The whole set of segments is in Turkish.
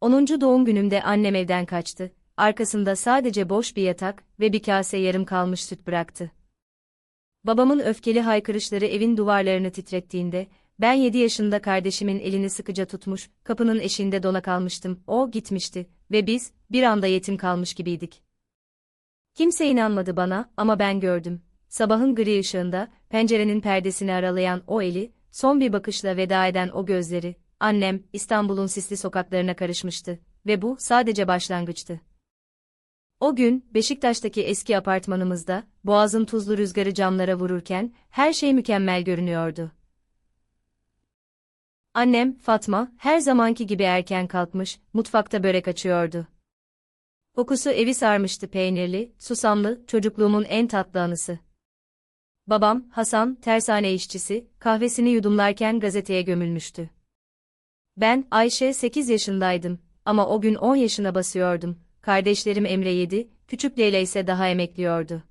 10. doğum günümde annem evden kaçtı. Arkasında sadece boş bir yatak ve bir kase yarım kalmış süt bıraktı. Babamın öfkeli haykırışları evin duvarlarını titrettiğinde, ben 7 yaşında kardeşimin elini sıkıca tutmuş, kapının eşiğinde dona kalmıştım, o gitmişti ve biz, bir anda yetim kalmış gibiydik. Kimse inanmadı bana ama ben gördüm. Sabahın gri ışığında, pencerenin perdesini aralayan o eli, son bir bakışla veda eden o gözleri, annem, İstanbul'un sisli sokaklarına karışmıştı ve bu sadece başlangıçtı. O gün, Beşiktaş'taki eski apartmanımızda, boğazın tuzlu rüzgarı camlara vururken, her şey mükemmel görünüyordu. Annem, Fatma, her zamanki gibi erken kalkmış, mutfakta börek açıyordu. Kokusu evi sarmıştı peynirli, susamlı, çocukluğumun en tatlı anısı. Babam, Hasan, tersane işçisi, kahvesini yudumlarken gazeteye gömülmüştü. Ben, Ayşe 8 yaşındaydım ama o gün 10 yaşına basıyordum. Kardeşlerim Emre 7, küçük Leyla ise daha emekliyordu.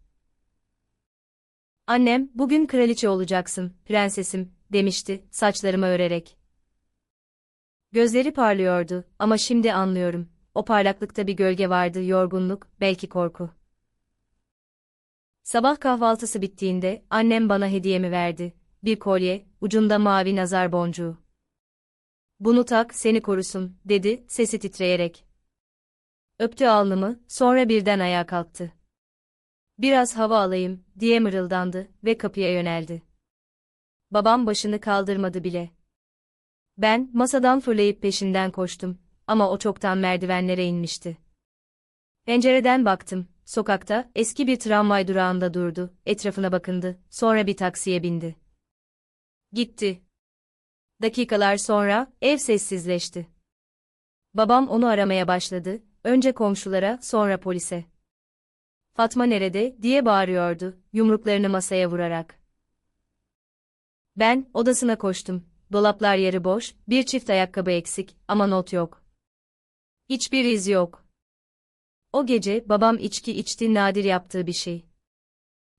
Annem, bugün kraliçe olacaksın, prensesim, demişti, saçlarımı örerek. Gözleri parlıyordu ama şimdi anlıyorum. O parlaklıkta bir gölge vardı, yorgunluk, belki korku. Sabah kahvaltısı bittiğinde annem bana hediyemi verdi. Bir kolye, ucunda mavi nazar boncuğu. Bunu tak, seni korusun, dedi, sesi titreyerek. Öptü alnımı, sonra birden ayağa kalktı. Biraz hava alayım, diye mırıldandı ve kapıya yöneldi. Babam başını kaldırmadı bile. Ben, masadan fırlayıp peşinden koştum, ama o çoktan merdivenlere inmişti. Pencereden baktım, sokakta, eski bir tramvay durağında durdu, etrafına bakındı, sonra bir taksiye bindi. Gitti. Dakikalar sonra, ev sessizleşti. Babam onu aramaya başladı, önce komşulara, sonra polise. Fatma nerede, diye bağırıyordu, yumruklarını masaya vurarak. Ben, odasına koştum, dolaplar yarı boş, bir çift ayakkabı eksik, ama not yok. Hiçbir iz yok. O gece babam içki içti nadir yaptığı bir şey.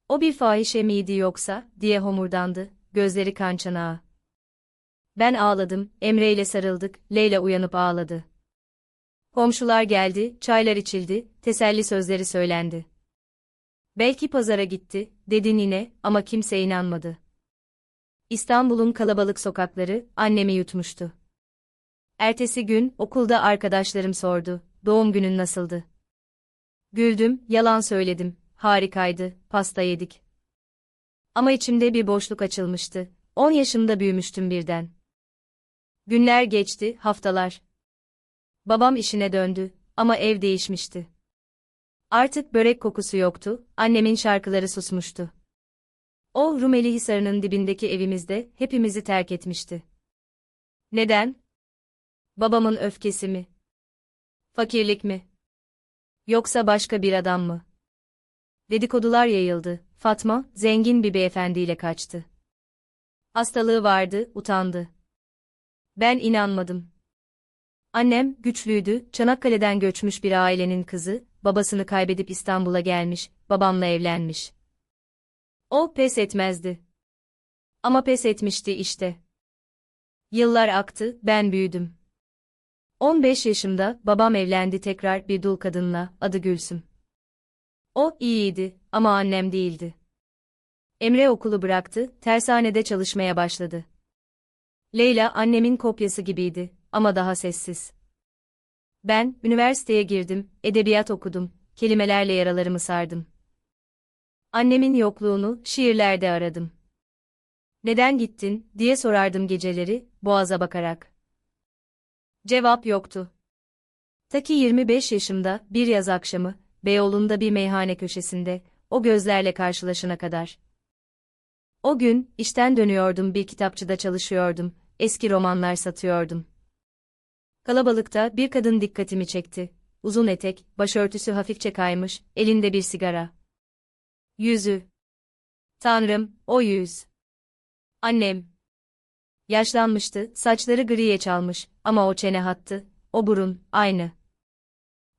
O bir fahişe miydi yoksa, diye homurdandı, gözleri kan çanağı. Ben ağladım, Emre ile sarıldık, Leyla uyanıp ağladı. Komşular geldi, çaylar içildi, teselli sözleri söylendi. Belki pazara gitti, dedi nine, ama kimse inanmadı. İstanbul'un kalabalık sokakları, annemi yutmuştu. Ertesi gün, okulda arkadaşlarım sordu, doğum günün nasıldı? Güldüm, yalan söyledim, harikaydı, pasta yedik. Ama içimde bir boşluk açılmıştı, 10 yaşımda büyümüştüm birden. Günler geçti, haftalar. Babam işine döndü ama ev değişmişti. Artık börek kokusu yoktu, annemin şarkıları susmuştu. O Rumeli Hisarı'nın dibindeki evimizde hepimizi terk etmişti. Neden? Babamın öfkesi mi? Fakirlik mi? Yoksa başka bir adam mı? Dedikodular yayıldı. Fatma, zengin bir beyefendiyle kaçtı. Hastalığı vardı, utandı. Ben inanmadım. Annem, güçlüydü, Çanakkale'den göçmüş bir ailenin kızı, babasını kaybedip İstanbul'a gelmiş, babamla evlenmiş. O pes etmezdi. Ama pes etmişti işte. Yıllar aktı, ben büyüdüm. 15 yaşımda babam evlendi tekrar bir dul kadınla, adı Gülsüm. O iyiydi ama annem değildi. Emre okulu bıraktı, tersanede çalışmaya başladı. Leyla annemin kopyası gibiydi ama daha sessiz. Ben, üniversiteye girdim, edebiyat okudum, kelimelerle yaralarımı sardım. Annemin yokluğunu şiirlerde aradım. Neden gittin, diye sorardım geceleri, boğaza bakarak. Cevap yoktu. Ta ki 25 yaşımda, bir yaz akşamı, Beyoğlu'nda bir meyhane köşesinde, o gözlerle karşılaşana kadar. O gün, işten dönüyordum bir kitapçıda çalışıyordum, eski romanlar satıyordum. Kalabalıkta bir kadın dikkatimi çekti. Uzun etek, başörtüsü hafifçe kaymış, elinde bir sigara. Yüzü. Tanrım, o yüz. Annem. Yaşlanmıştı, saçları griye çalmış ama o çene hattı, o burun, aynı.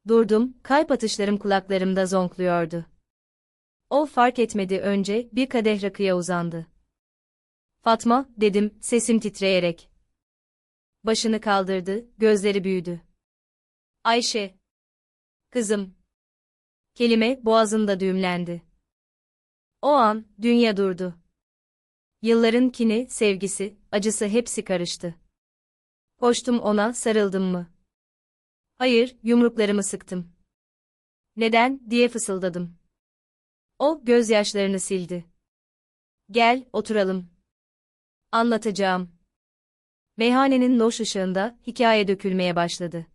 Durdum, kalp atışlarım kulaklarımda zonkluyordu. O fark etmedi önce, bir kadeh rakıya uzandı. Fatma, dedim, sesim titreyerek. Başını kaldırdı, gözleri büyüdü. Ayşe. Kızım. Kelime boğazında düğümlendi. O an dünya durdu. Yılların kini, sevgisi, acısı hepsi karıştı. Koştum ona, sarıldım mı? Hayır, yumruklarımı sıktım. Neden, diye fısıldadım. O, gözyaşlarını sildi. Gel, oturalım. Anlatacağım. Meyhanenin loş ışığında hikaye dökülmeye başladı.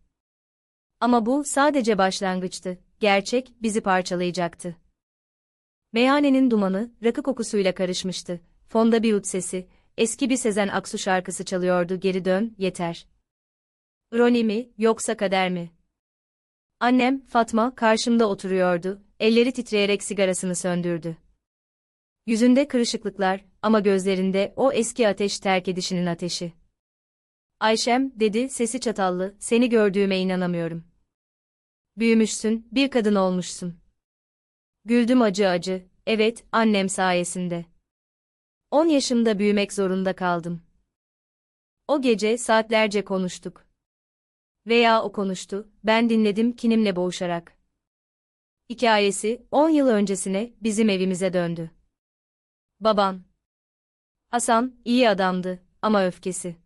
Ama bu sadece başlangıçtı. Gerçek bizi parçalayacaktı. Meyhanenin dumanı rakı kokusuyla karışmıştı. Fonda bir ut sesi, eski bir Sezen Aksu şarkısı çalıyordu. Geri dön, yeter. Roni mi, yoksa kader mi? Annem, Fatma, karşımda oturuyordu, elleri titreyerek sigarasını söndürdü. Yüzünde kırışıklıklar ama gözlerinde o eski ateş terk edişinin ateşi. Ayşem, dedi, sesi çatallı, seni gördüğüme inanamıyorum. Büyümüşsün, bir kadın olmuşsun. Güldüm acı acı, evet, annem sayesinde. 10 yaşımda büyümek zorunda kaldım. O gece saatlerce konuştuk. Veya o konuştu, ben dinledim kinimle boğuşarak. Hikayesi 10 yıl öncesine bizim evimize döndü. Baban. Hasan iyi adamdı ama öfkesi.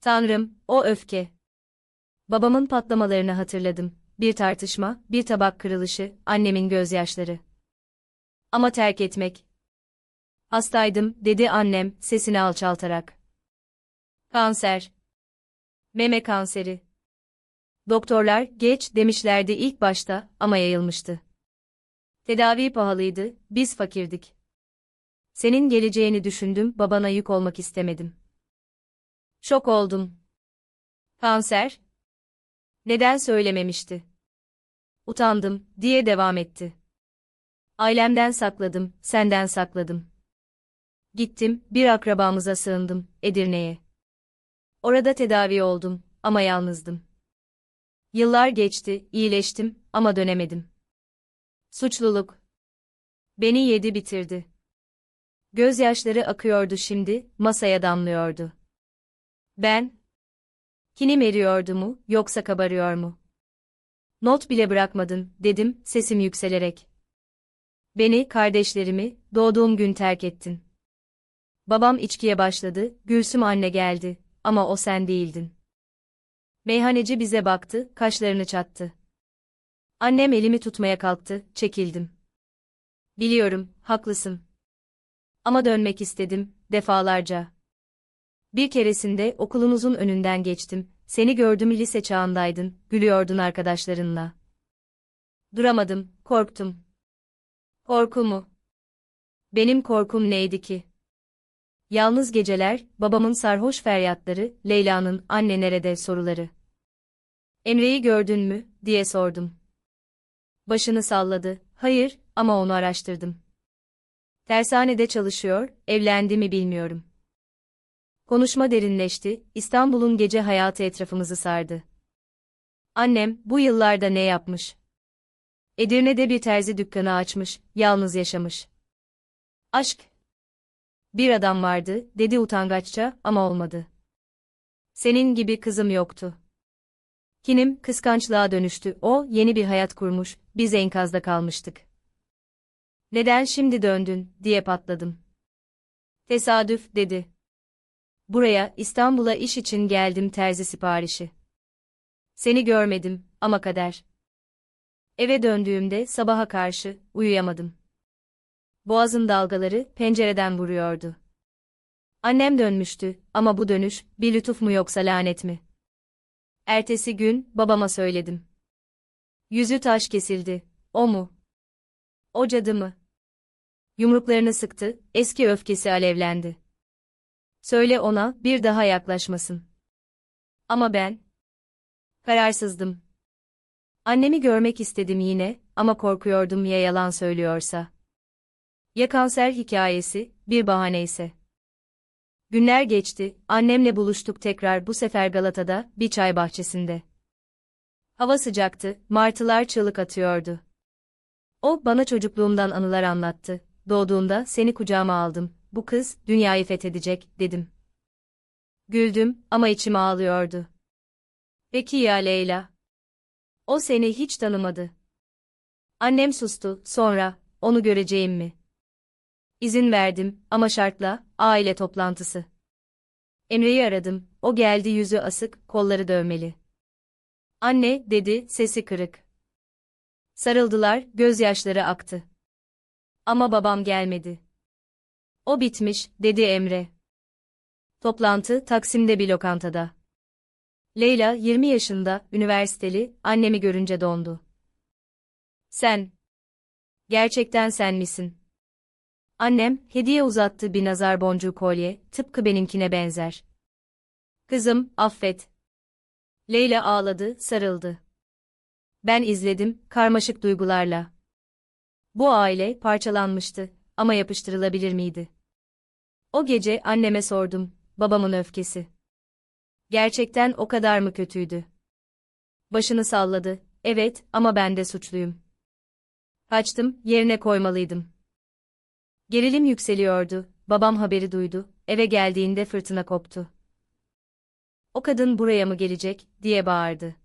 Tanrım, o öfke. Babamın patlamalarını hatırladım. Bir tartışma, bir tabak kırılışı, annemin gözyaşları. Ama terk etmek. Hastaydım, dedi annem, sesini alçaltarak. Kanser. Meme kanseri. Doktorlar, geç demişlerdi ilk başta, ama yayılmıştı. Tedavi pahalıydı, biz fakirdik. Senin geleceğini düşündüm, babana yük olmak istemedim. Şok oldum. Kanser? Neden söylememişti? Utandım, diye devam etti. Ailemden sakladım, senden sakladım. Gittim, bir akrabamıza sığındım, Edirne'ye. Orada tedavi oldum, ama yalnızdım. Yıllar geçti, iyileştim, ama dönemedim. Suçluluk. Beni yedi bitirdi. Gözyaşları akıyordu şimdi, masaya damlıyordu. Ben? Kinim eriyordu mu, yoksa kabarıyor mu? Not bile bırakmadın, dedim, sesim yükselerek. Beni, kardeşlerimi, doğduğum gün terk ettin. Babam içkiye başladı, Gülsüm anne geldi, ama o sen değildin. Meyhaneci bize baktı, kaşlarını çattı. Annem elimi tutmaya kalktı, çekildim. Biliyorum, haklısın. Ama dönmek istedim, defalarca. Bir keresinde okulunuzun önünden geçtim, seni gördüm lise çağındaydın, gülüyordun arkadaşlarınla. Duramadım, korktum. Korku mu? Benim korkum neydi ki? Yalnız geceler, babamın sarhoş feryatları, Leyla'nın anne nerede soruları. Emre'yi gördün mü, diye sordum. Başını salladı, hayır, ama onu araştırdım. Tersanede çalışıyor, evlendi mi bilmiyorum. Konuşma derinleşti, İstanbul'un gece hayatı etrafımızı sardı. Annem, bu yıllarda ne yapmış? Edirne'de bir terzi dükkanı açmış, yalnız yaşamış. Aşk. Bir adam vardı, dedi utangaçça, ama olmadı. Senin gibi kızım yoktu. Kinim, kıskançlığa dönüştü, o, yeni bir hayat kurmuş, biz enkazda kalmıştık. Neden şimdi döndün, diye patladım. Tesadüf, dedi. Buraya, İstanbul'a iş için geldim terzi siparişi. Seni görmedim, ama kader. Eve döndüğümde sabaha karşı, uyuyamadım. Boğazın dalgaları, pencereden vuruyordu. Annem dönmüştü, ama bu dönüş, bir lütuf mu yoksa lanet mi? Ertesi gün, babama söyledim. Yüzü taş kesildi, o mu? O cadı mı? Yumruklarını sıktı, eski öfkesi alevlendi. Söyle ona, bir daha yaklaşmasın. Ama ben... Kararsızdım. Annemi görmek istedim yine, ama korkuyordum ya yalan söylüyorsa. Ya kanser hikayesi, bir bahane ise. Günler geçti, annemle buluştuk tekrar bu sefer Galata'da, bir çay bahçesinde. Hava sıcaktı, martılar çığlık atıyordu. O, bana çocukluğumdan anılar anlattı. Doğduğunda seni kucağıma aldım, bu kız, dünyayı fethedecek, dedim. Güldüm, ama içim ağlıyordu. Peki ya Leyla? O seni hiç tanımadı. Annem sustu, sonra, onu göreceğim mi? İzin verdim, ama şartla, aile toplantısı. Emre'yi aradım, o geldi yüzü asık, kolları dövmeli. Anne, dedi, sesi kırık. Sarıldılar, gözyaşları aktı. Ama babam gelmedi. O bitmiş, dedi Emre. Toplantı, Taksim'de bir lokantada. Leyla, 20 yaşında, üniversiteli, annemi görünce dondu. Sen. Gerçekten sen misin? Annem, hediye uzattı bir nazar boncuğu kolye, tıpkı benimkine benzer. Kızım, affet. Leyla ağladı, sarıldı. Ben izledim, karmaşık duygularla. Bu aile parçalanmıştı, ama yapıştırılabilir miydi? O gece anneme sordum, babamın öfkesi. Gerçekten o kadar mı kötüydü? Başını salladı, evet ama ben de suçluyum. Kaçtım, yerine koymalıydım. Gerilim yükseliyordu, babam haberi duydu, eve geldiğinde fırtına koptu. O kadın buraya mı gelecek, diye bağırdı.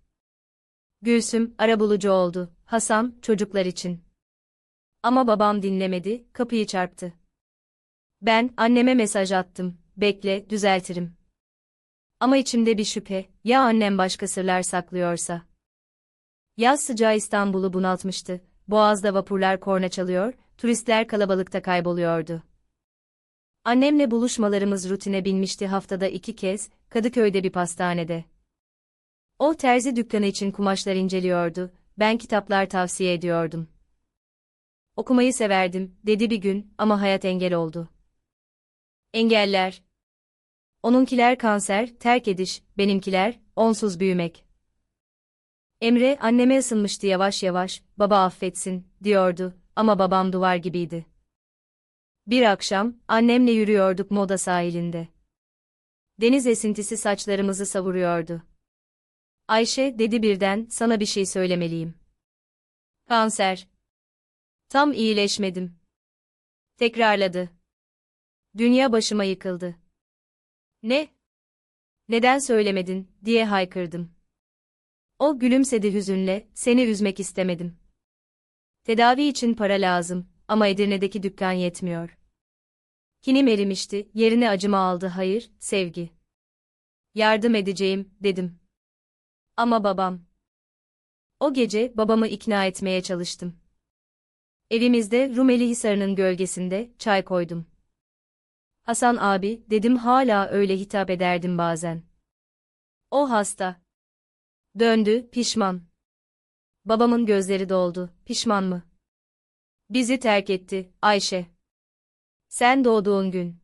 Gülsüm, arabulucu oldu, Hasan, çocuklar için. Ama babam dinlemedi, kapıyı çarptı. Ben, anneme mesaj attım, bekle, düzeltirim. Ama içimde bir şüphe, ya annem başka sırlar saklıyorsa? Yaz sıcağı İstanbul'u bunaltmıştı, boğazda vapurlar korna çalıyor, turistler kalabalıkta kayboluyordu. Annemle buluşmalarımız rutine binmişti haftada iki kez, Kadıköy'de bir pastanede. O terzi dükkanı için kumaşlar inceliyordu, ben kitaplar tavsiye ediyordum. Okumayı severdim, dedi bir gün ama hayat engel oldu. Engeller. Onunkiler kanser, terk ediş, benimkiler, onsuz büyümek. Emre, anneme ısınmıştı yavaş yavaş, baba affetsin, diyordu, ama babam duvar gibiydi. Bir akşam, annemle yürüyorduk moda sahilinde. Deniz esintisi saçlarımızı savuruyordu. Ayşe, dedi birden, sana bir şey söylemeliyim. Kanser. Tam iyileşmedim. Tekrarladı. Dünya başıma yıkıldı. Ne? Neden söylemedin, diye haykırdım. O gülümsedi hüzünle, seni üzmek istemedim. Tedavi için para lazım ama Edirne'deki dükkan yetmiyor. Kinim erimişti, yerine acıma aldı hayır, sevgi. Yardım edeceğim, dedim. Ama babam. O gece babamı ikna etmeye çalıştım. Evimizde Rumeli Hisarı'nın gölgesinde çay koydum. Hasan abi, dedim hala öyle hitap ederdim bazen. O hasta. Döndü, pişman. Babamın gözleri doldu, pişman mı? Bizi terk etti, Ayşe. Sen doğduğun gün.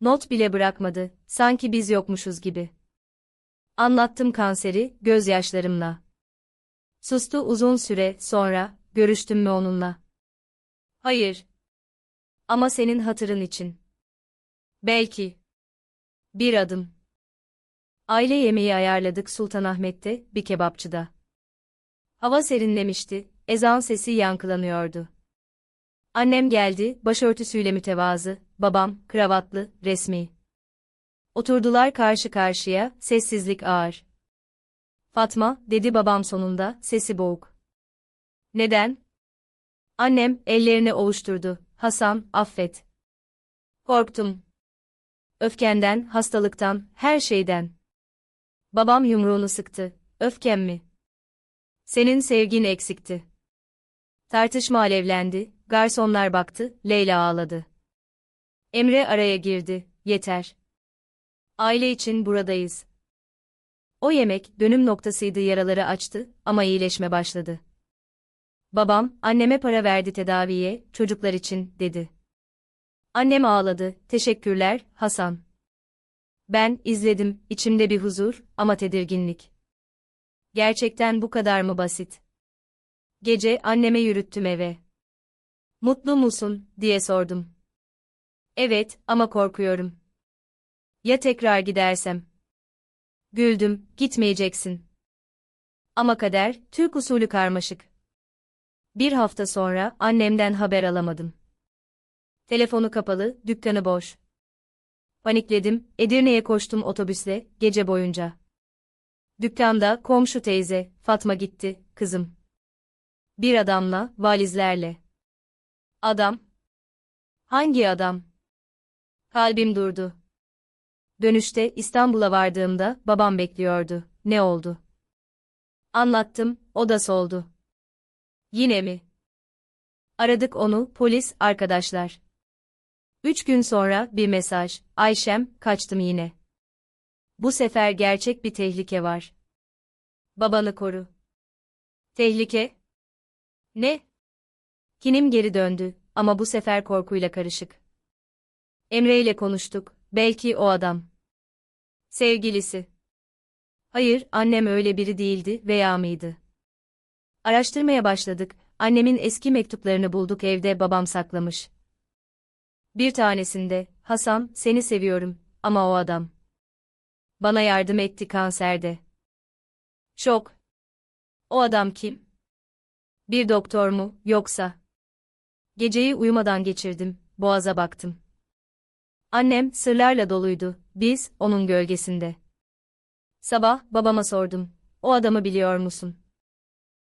Not bile bırakmadı, sanki biz yokmuşuz gibi. Anlattım kanseri, gözyaşlarımla. Sustu uzun süre, sonra, görüştüm mü onunla? Hayır. Ama senin hatırın için. Belki. Bir adım. Aile yemeği ayarladık Sultanahmet'te, bir kebapçıda. Hava serinlemişti, ezan sesi yankılanıyordu. Annem geldi, başörtüsüyle mütevazı, babam, kravatlı, resmi. Oturdular karşı karşıya, sessizlik ağır. Fatma, dedi babam sonunda, sesi boğuk. Neden? Annem, ellerini ovuşturdu. Hasan, affet. Korktum. Öfkenden, hastalıktan, her şeyden. Babam yumruğunu sıktı. Öfkem mi? Senin sevgin eksikti. Tartışma alevlendi, garsonlar baktı, Leyla ağladı. Emre araya girdi, yeter. Aile için buradayız. O yemek, dönüm noktasıydı yaraları açtı, ama iyileşme başladı. Babam, anneme para verdi tedaviye, çocuklar için, dedi. Annem ağladı, teşekkürler, Hasan. Ben, izledim, içimde bir huzur, ama tedirginlik. Gerçekten bu kadar mı basit? Gece anneme yürüttüm eve. Mutlu musun, diye sordum. Evet, ama korkuyorum. Ya tekrar gidersem? Güldüm, gitmeyeceksin. Ama kader, Türk usulü karmaşık. Bir hafta sonra annemden haber alamadım. Telefonu kapalı, dükkanı boş. Panikledim, Edirne'ye koştum otobüsle, gece boyunca. Dükkanda komşu teyze, Fatma gitti, kızım. Bir adamla, valizlerle. Adam? Hangi adam? Kalbim durdu. Dönüşte İstanbul'a vardığımda babam bekliyordu. Ne oldu? Anlattım, o da soldu. Yine mi? Aradık onu, polis, arkadaşlar. Üç gün sonra bir mesaj, Ayşem, kaçtım yine. Bu sefer gerçek bir tehlike var. Babanı koru. Tehlike? Ne? Kinim geri döndü ama bu sefer korkuyla karışık. Emre ile konuştuk, belki o adam. Sevgilisi. Hayır, annem öyle biri değildi veya mıydı? Araştırmaya başladık, annemin eski mektuplarını bulduk evde babam saklamış. Bir tanesinde, Hasan, seni seviyorum, ama o adam. Bana yardım etti kanserde. Çok. O adam kim? Bir doktor mu, yoksa? Geceyi uyumadan geçirdim, boğaza baktım. Annem sırlarla doluydu, biz, onun gölgesinde. Sabah, babama sordum, o adamı biliyor musun?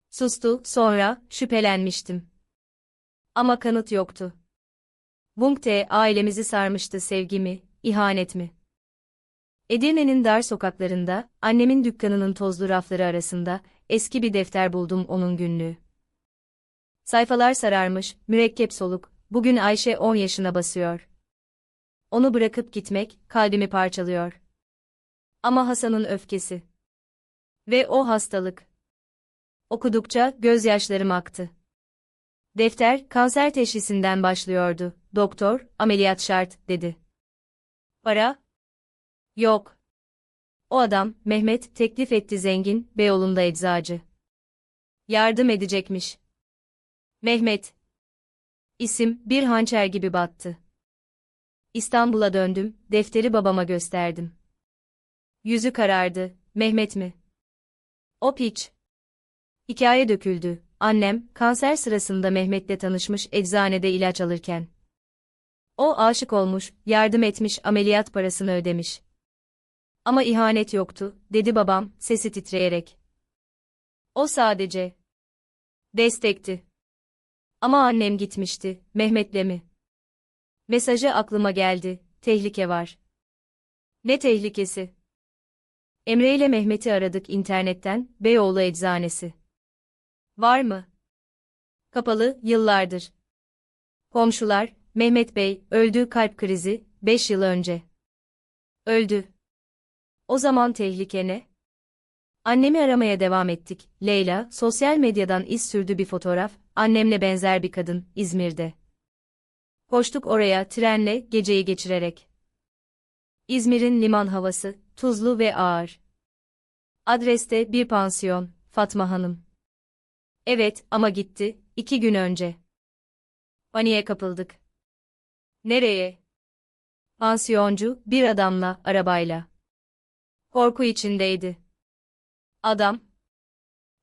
Sustu, sonra, şüphelenmiştim. Ama kanıt yoktu. Bunkte ailemizi sarmıştı sevgimi, ihanet mi? Edirne'nin dar sokaklarında, annemin dükkanının tozlu rafları arasında, eski bir defter buldum onun günlüğü. Sayfalar sararmış, mürekkep soluk, bugün Ayşe 10 yaşına basıyor. Onu bırakıp gitmek, kalbimi parçalıyor. Ama Hasan'ın öfkesi. Ve o hastalık. Okudukça gözyaşlarım aktı. Defter, kanser teşhisinden başlıyordu. Doktor, ameliyat şart, dedi. Para? Yok. O adam, Mehmet, teklif etti zengin, Beyoğlu'nda eczacı. Yardım edecekmiş. Mehmet. İsim, bir hançer gibi battı. İstanbul'a döndüm, defteri babama gösterdim. Yüzü karardı, Mehmet mi? O piç. Hikaye döküldü. Annem, kanser sırasında Mehmet'le tanışmış eczanede ilaç alırken. O aşık olmuş, yardım etmiş, ameliyat parasını ödemiş. Ama ihanet yoktu, dedi babam, sesi titreyerek. O sadece destekti. Ama annem gitmişti, Mehmet'le mi? Mesajı aklıma geldi, tehlike var. Ne tehlikesi? Emre ile Mehmet'i aradık internetten, Beyoğlu eczanesi. Var mı? Kapalı, yıllardır. Komşular, Mehmet Bey, öldü kalp krizi, 5 yıl önce. Öldü. O zaman tehlike ne? Annemi aramaya devam ettik. Leyla, sosyal medyadan iz sürdü bir fotoğraf, annemle benzer bir kadın, İzmir'de. Koştuk oraya trenle, geceyi geçirerek. İzmir'in liman havası, tuzlu ve ağır. Adreste bir pansiyon, Fatma Hanım. Evet, ama gitti, iki gün önce. Paniğe kapıldık. Nereye? Pansiyoncu, bir adamla, arabayla. Korku içindeydi. Adam.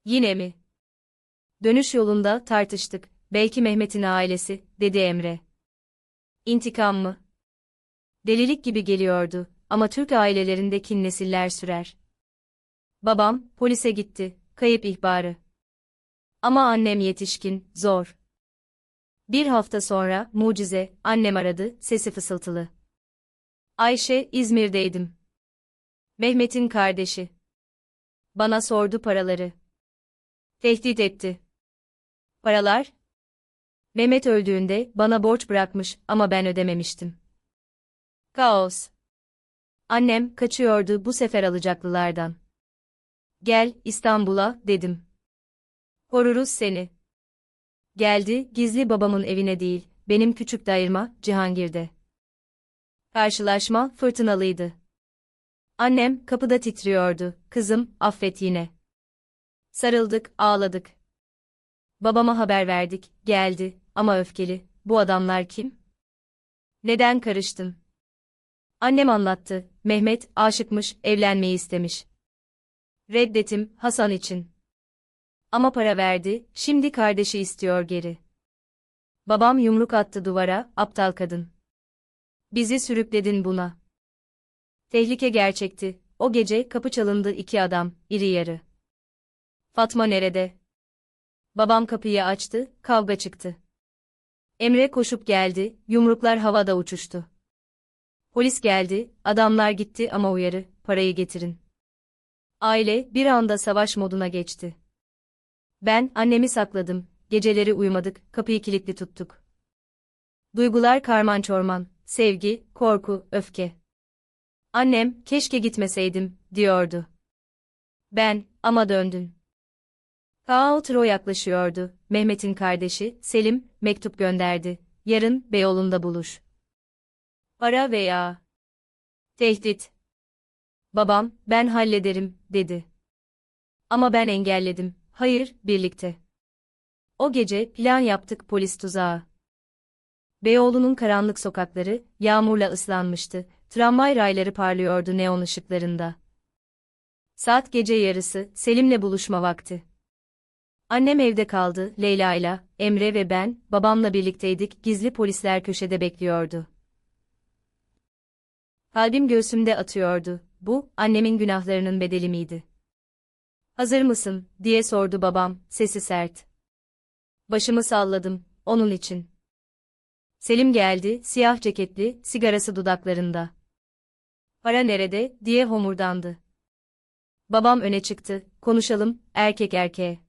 Yine mi? Dönüş yolunda tartıştık. Belki Mehmet'in ailesi, dedi Emre. İntikam mı? Delilik gibi geliyordu ama Türk ailelerindeki nesiller sürer. Babam, polise gitti, kayıp ihbarı. Ama annem yetişkin, zor. Bir hafta sonra, mucize, annem aradı, sesi fısıltılı. Ayşe, İzmir'deydim. Mehmet'in kardeşi. Bana sordu paraları. Tehdit etti. Paralar? Mehmet öldüğünde bana borç bırakmış ama ben ödememiştim. Kaos. Annem kaçıyordu bu sefer alacaklılardan. Gel İstanbul'a dedim. Koruruz seni. Geldi gizli babamın evine değil, benim küçük dayırma Cihangir'de. Karşılaşma fırtınalıydı. Annem kapıda titriyordu. Kızım, affet yine. Sarıldık, ağladık. Babama haber verdik, geldi ama öfkeli. Bu adamlar kim? Neden karıştın? Annem anlattı. Mehmet aşıkmış, evlenmeyi istemiş. Reddetim Hasan için. Ama para verdi, şimdi kardeşi istiyor geri. Babam yumruk attı duvara, aptal kadın. Bizi sürükledin buna. Tehlike gerçekti, O gece kapı çalındı iki adam, iri yarı. Fatma nerede? Babam kapıyı açtı, kavga çıktı. Emre koşup geldi, yumruklar havada uçuştu. Polis geldi, adamlar gitti ama uyarı, parayı getirin. Aile bir anda savaş moduna geçti. Ben annemi sakladım, geceleri uyumadık, kapıyı kilitli tuttuk. Duygular karman çorman, sevgi, korku, öfke. Annem, keşke gitmeseydim, diyordu. Ben, ama döndün. Kaotro yaklaşıyordu. Mehmet'in kardeşi, Selim, mektup gönderdi. Yarın, Beyoğlu'nda buluş. Para veya... Tehdit. Babam, ben hallederim, dedi. Ama ben engelledim. Hayır, birlikte. O gece plan yaptık polis tuzağı. Beyoğlu'nun karanlık sokakları yağmurla ıslanmıştı. Tramvay rayları parlıyordu neon ışıklarında. Saat gece yarısı, Selim'le buluşma vakti. Annem evde kaldı, Leyla ile, Emre ve ben, babamla birlikteydik, gizli polisler köşede bekliyordu. Kalbim göğsümde atıyordu, bu, annemin günahlarının bedeli miydi? Hazır mısın, diye sordu babam, sesi sert. Başımı salladım, onun için. Selim geldi, siyah ceketli, sigarası dudaklarında. Para nerede, diye homurdandı. Babam öne çıktı, konuşalım, erkek erkeğe.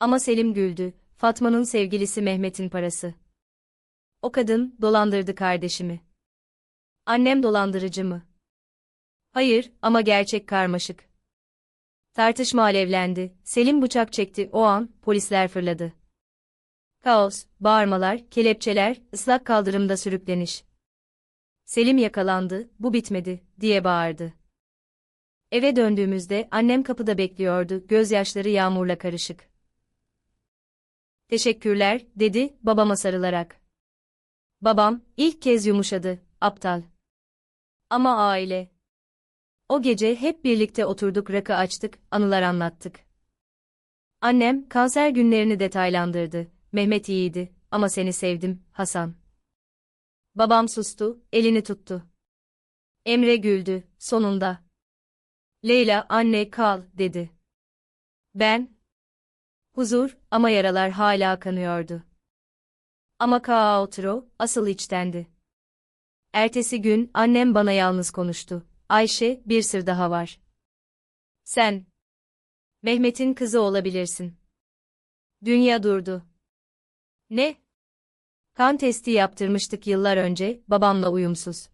Ama Selim güldü, Fatma'nın sevgilisi Mehmet'in parası. O kadın, dolandırdı kardeşimi. Annem dolandırıcı mı? Hayır, ama gerçek karmaşık. Tartışma alevlendi, Selim bıçak çekti, o an, polisler fırladı. Kaos, bağırmalar, kelepçeler, ıslak kaldırımda sürükleniş. Selim yakalandı, bu bitmedi, diye bağırdı. Eve döndüğümüzde annem kapıda bekliyordu, gözyaşları yağmurla karışık. Teşekkürler, dedi, babama sarılarak. Babam, ilk kez yumuşadı, aptal. Ama aile. O gece hep birlikte oturduk rakı açtık, anılar anlattık. Annem, kanser günlerini detaylandırdı. Mehmet iyiydi, ama seni sevdim, Hasan. Babam sustu, elini tuttu. Emre güldü, sonunda. Leyla, anne kal, dedi. Ben, Huzur, ama yaralar hala kanıyordu. Ama Kaotro, asıl içtendi. Ertesi gün, annem bana yalnız konuştu. Ayşe, bir sır daha var. Sen, Mehmet'in kızı olabilirsin. Dünya durdu. Ne? Kan testi yaptırmıştık yıllar önce, babamla uyumsuz.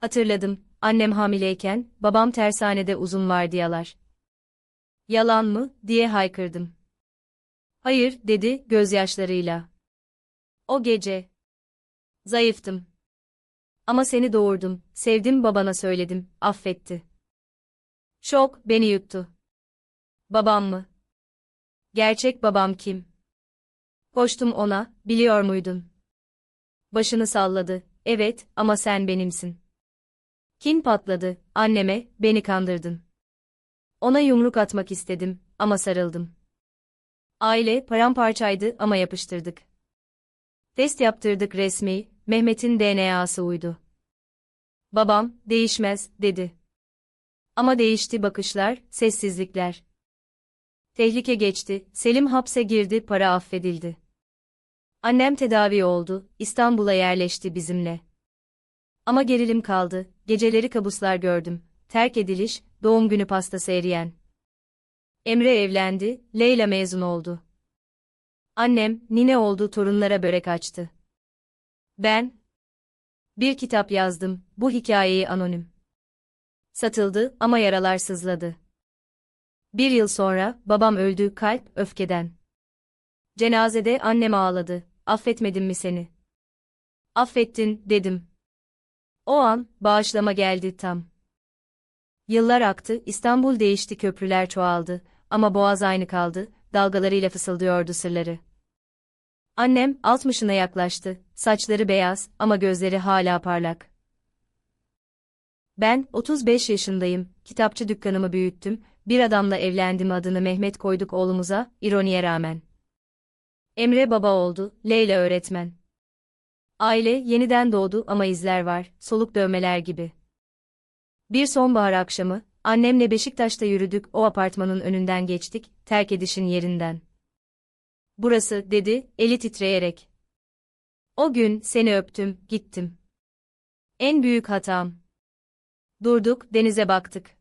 Hatırladım, annem hamileyken, babam tersanede uzun vardiyalar. Yalan mı, diye haykırdım. Hayır, dedi, gözyaşlarıyla. O gece. Zayıftım. Ama seni doğurdum, sevdim babana söyledim, affetti. Şok, beni yuttu. Babam mı? Gerçek babam kim? Koştum ona, biliyor muydun? Başını salladı, evet, ama sen benimsin. Kin patladı, anneme, beni kandırdın. Ona yumruk atmak istedim, ama sarıldım. Aile paramparçaydı ama yapıştırdık. Test yaptırdık resmi, Mehmet'in DNA'sı uydu. Babam, değişmez, dedi. Ama değişti bakışlar, sessizlikler. Tehlike geçti, Selim hapse girdi, para affedildi. Annem tedavi oldu, İstanbul'a yerleşti bizimle. Ama gerilim kaldı, geceleri kabuslar gördüm, terk ediliş, doğum günü pastası eriyen. Emre evlendi, Leyla mezun oldu. Annem, nine oldu torunlara börek açtı. Ben, bir kitap yazdım, bu hikayeyi anonim. Satıldı ama yaralar sızladı. Bir yıl sonra, babam öldü kalp, öfkeden. Cenazede annem ağladı, affetmedim mi seni? Affettin, dedim. O an, bağışlama geldi tam. Yıllar aktı, İstanbul değişti köprüler çoğaldı, ama boğaz aynı kaldı, dalgalarıyla fısıldıyordu sırları. Annem, altmışına yaklaştı, saçları beyaz ama gözleri hala parlak. Ben, 35 yaşındayım, kitapçı dükkanımı büyüttüm, bir adamla evlendim adını Mehmet koyduk oğlumuza, ironiye rağmen. Emre baba oldu, Leyla öğretmen. Aile yeniden doğdu ama izler var, soluk dövmeler gibi. Bir sonbahar akşamı, annemle Beşiktaş'ta yürüdük, o apartmanın önünden geçtik, terk edişin yerinden. Burası, dedi, eli titreyerek. O gün, seni öptüm, gittim. En büyük hatam. Durduk, denize baktık.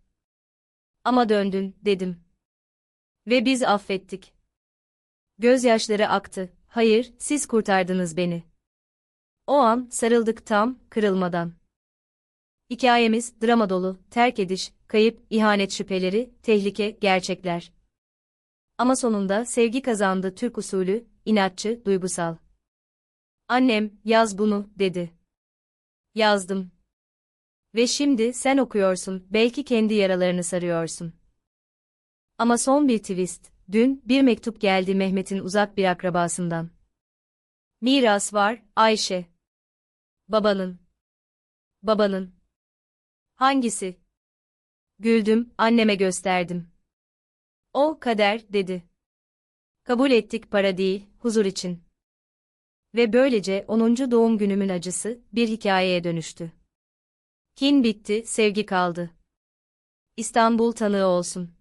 Ama döndün, dedim. Ve biz affettik. Gözyaşları aktı. Hayır, siz kurtardınız beni. O an, sarıldık tam, kırılmadan. Hikayemiz, drama dolu, terk ediş, kayıp, ihanet şüpheleri, tehlike, gerçekler. Ama sonunda sevgi kazandı Türk usulü, inatçı, duygusal. Annem, yaz bunu, dedi. Yazdım. Ve şimdi sen okuyorsun, belki kendi yaralarını sarıyorsun. Ama son bir twist, dün bir mektup geldi Mehmet'in uzak bir akrabasından. Miras var, Ayşe. Babanın. Babanın. Hangisi? Güldüm, anneme gösterdim. O, kader, dedi. Kabul ettik para değil, huzur için. Ve böylece 10. doğum günümün acısı, bir hikayeye dönüştü. Kin bitti, sevgi kaldı. İstanbul tanığı olsun.